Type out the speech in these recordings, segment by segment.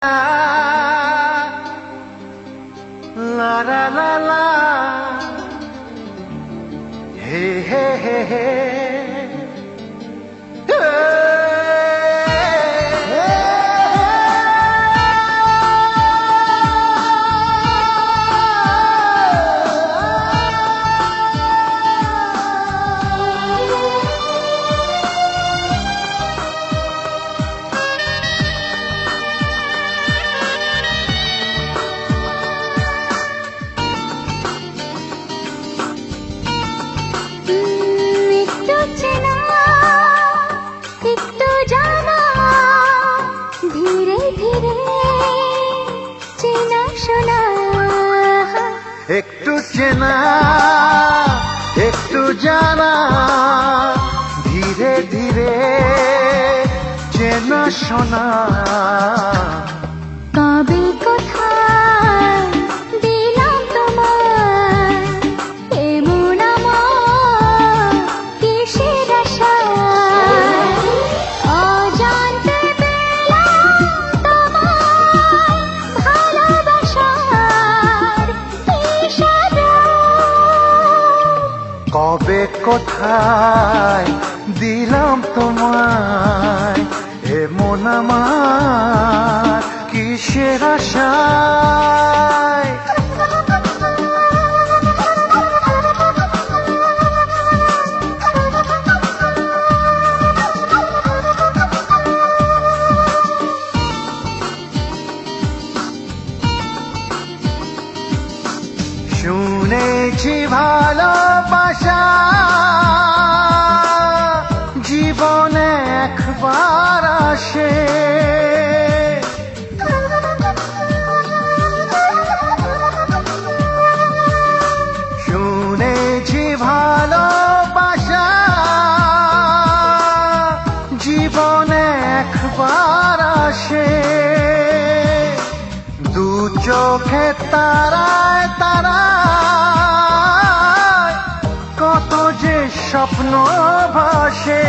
Ah একটু চেনা একটু জানা ধীরে ধীরে চেনা শোনা। একটু চেনা একটু জানা ধীরে ধীরে চেনা শোনা। কবে কোথায় দিলাম তোমায় এমন আমার কিসের আশায় চোখে তারায় তারায়। কত যে স্বপ্ন ভাসে।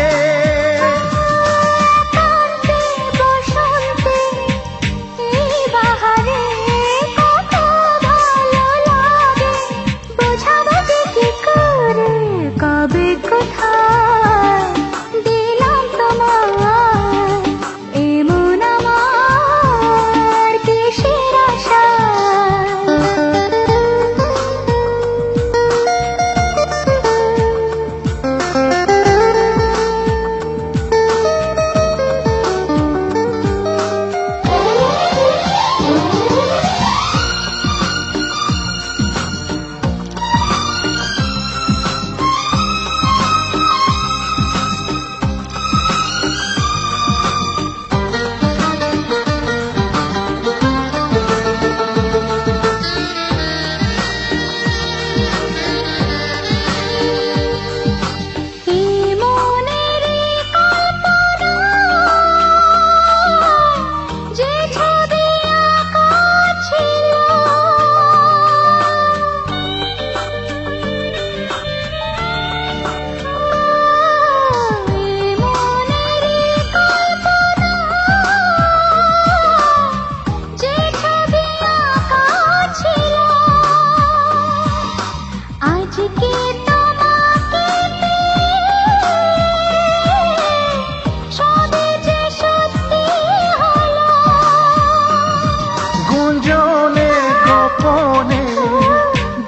গুঞ্জনে গোপনে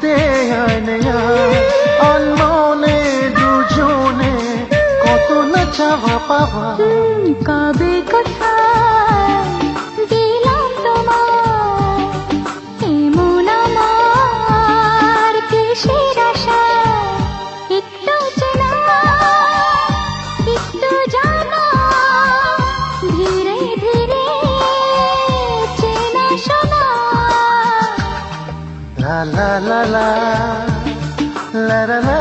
দেয় নেয় অনমনে দুজনে কত না চাওয়া পাওয়া। কবে কোথায় La la la la. La la